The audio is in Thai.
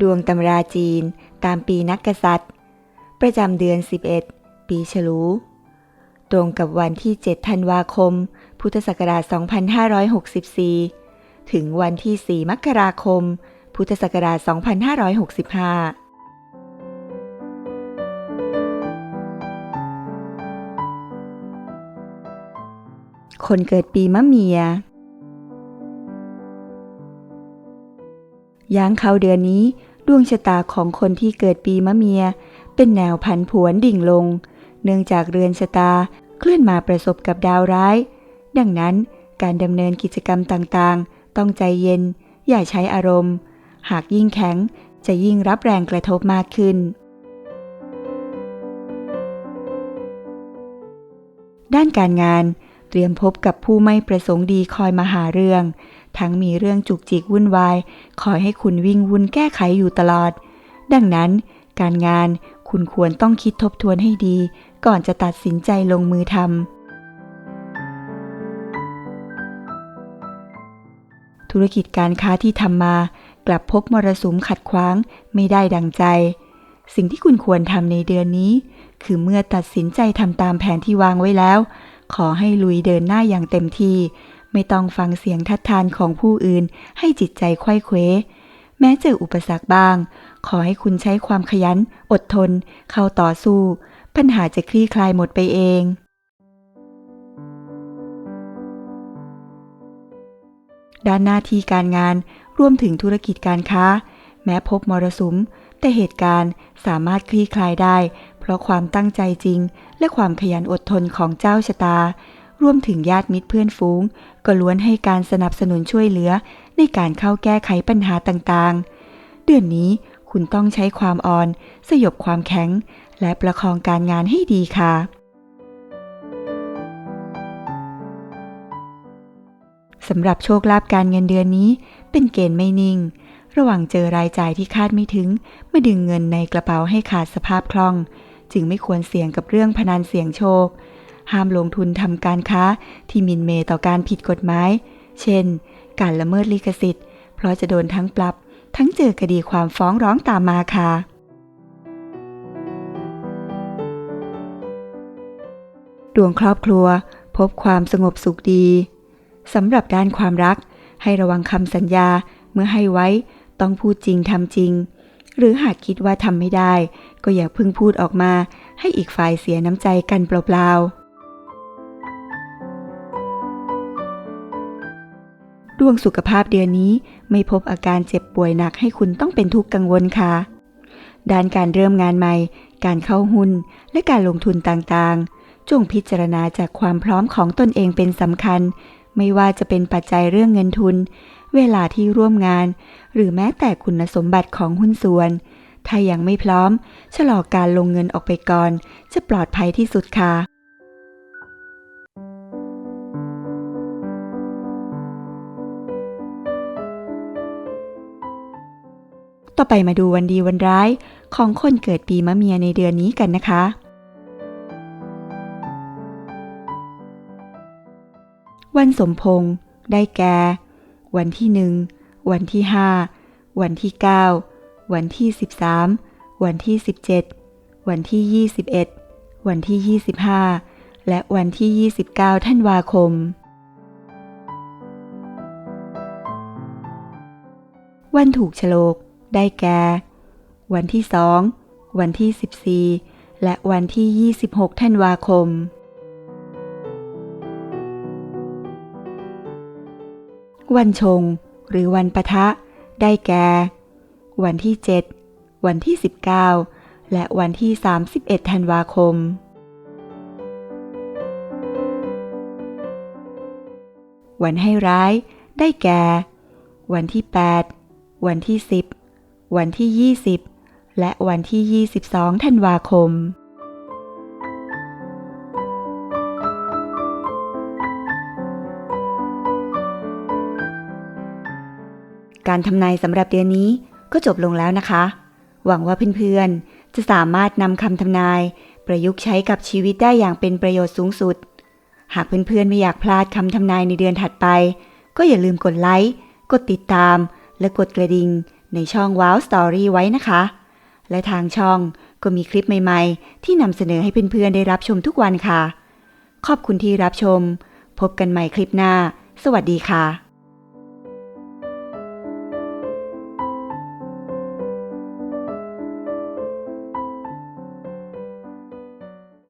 ดวงตำราจีน ตามปีนักกษัตริย์ ประจำเดือน 11 ปีฉลู ตรงกับวันที่ 7 ธันวาคม พุทธศักราช 2564 ถึงวันที่ 4 มกราคม พุทธศักราช 2565คนเกิดปีมะเมียย้างเข้าเดือนนี้ ดวงชะตาของคนที่เกิดปีมะเมีย เป็นแนวพันผวนดิ่งลง เนื่องจากเรือนชะตาเคลื่อนมาประสบกับดาวร้าย ดังนั้นการดำเนินกิจกรรมต่างๆ ต้องใจเย็น อย่าใช้อารมณ์ หากยิ่งแข็งจะยิ่งรับแรงกระทบมากขึ้น ด้านการงาน เตรียมพบกับผู้ไม่ประสงค์ดีคอยมาหาเรื่อง ทั้งมีเรื่องจุกจิกวุ่นวาย คอยให้คุณวิ่งวุ่นแก้ไขอยู่ตลอด ดังนั้น การงานคุณควรต้องคิดทบทวนให้ดี ก่อนจะตัดสินใจลงมือทำธุรกิจการค้าที่ทำมา กลับพบมรสุมขัดขวางไม่ได้ดังใจ สิ่งที่คุณควรทำในเดือนนี้ คือเมื่อตัดสินใจทำตามแผนที่วางไว้แล้ว ขอให้ลุยเดินหน้าอย่างเต็มที่ ไม่ต้องฟังเสียงทัดทานของผู้อื่น ให้จิตใจไขว้เขวแม้เจออุปสรรคบ้าง ขอให้คุณใช้ความขยัน อดทน เข้าต่อสู้ ปัญหาจะคลี่คลายหมดไปเอง ด้านหน้าที่การงานรวมถึงธุรกิจการค้า แม้พบมรสุม แต่เหตุการณ์สามารถคลี่คลายได้ ราะความตั้งใจจริง และความขยันอดทนของเจ้าชะตา รวมถึงญาติมิตรเพื่อนฝูง ก็ล้วนให้การสนับสนุนช่วยเหลือ ในการเข้าแก้ไขปัญหาต่างๆ เดือนนี้คุณต้องใช้ความอ่อน สยบความแข็ง และประคองการงานให้ดีค่ะ สำหรับโชคลาภการเงินเดือนนี้ เป็นเกณฑ์ไม่นิ่ง ระหว่างเจอรายจ่ายที่คาดไม่ถึง มาดึงเงินในกระเป๋าให้ขาดสภาพคล่อง จึงไม่ควรเสี่ยงกับเรื่องพนันเสี่ยงโชค ห้ามลงทุนทำการค้าที่มินเมต่อการผิดกฎหมาย เช่น การละเมิดลิขสิทธิ์ เพราะจะโดนทั้งปรับ ทั้งเจอคดีความฟ้องร้องตามมาค่ะดวงครอบครัว พบความสงบสุขดีสำหรับด้านความรัก ให้ระวังคำสัญญาเมื่อให้ไว้ ต้องพูดจริงทำจริง หรือหากคิดว่าทำไม่ได้ ก็อย่าเพิ่งพูดออกมาให้อีกฝ่ายเสียน้ำใจกันเปล่าๆดวงสุขภาพเดือนนี้ไม่พบอาการเจ็บป่วยหนักให้คุณต้องเป็นทุกข์กังวลค่ะ ด้านการเริ่มงานใหม่ การเข้าหุ้น และการลงทุนต่างๆ จงพิจารณาจากความพร้อมของตนเองเป็นสำคัญ ไม่ว่าจะเป็นปัจจัยเรื่องเงินทุน เวลาที่ร่วมงาน หรือแม้แต่คุณสมบัติของหุ้นส่วน ถ้ายังไม่พร้อม ชะลอการลงเงินออกไปก่อน จะปลอดภัยที่สุดค่ะต่อไปมาดูวันดีวันร้ายของคนเกิดปีมะเมียในเดือนนี้กันนะคะ วันสมพงษ์ได้แก่ วันที่หนึ่ง วันที่ห้า วันที่เก้า วันที่สิบสามวันที่สิบเจ็ดวันที่ยี่สิบเอ็ดวันที่ยี่สิบห้าและวันที่ยี่สิบเก้าธันวาคม วันถูกฉลก ได้แก่ วันที่สอง วันที่สิบสี่และวันที่ยี่สิบหกธันวาคม วันชง หรือวันปะทะ ได้แก่ วันที่ 7 วันที่ 19 และวันที่ 31 ธันวาคม วันให้ร้ายได้แก่ วันที่ 8 วันที่ 10 วันที่ 20 และวันที่ 22 ธันวาคมการทำนายสำหรับเดือนนี้ ก็จบลงแล้วนะคะ หวังว่าเพื่อนๆ จะสามารถนำคำทำนาย ประยุกต์ใช้กับชีวิตได้อย่างเป็นประโยชน์สูงสุด หากเพื่อนๆ ไม่อยากพลาดคำทำนายในเดือนถัดไป ก็อย่าลืมกดไลค์ กดติดตาม และกดกระดิ่งในช่อง Wow Story ไว้นะคะ และทางช่องก็มีคลิปใหม่ๆ ที่นำเสนอให้เพื่อนๆ ได้รับชมทุกวันค่ะ ขอบคุณที่รับชม พบกันใหม่คลิปหน้า สวัสดีค่ะ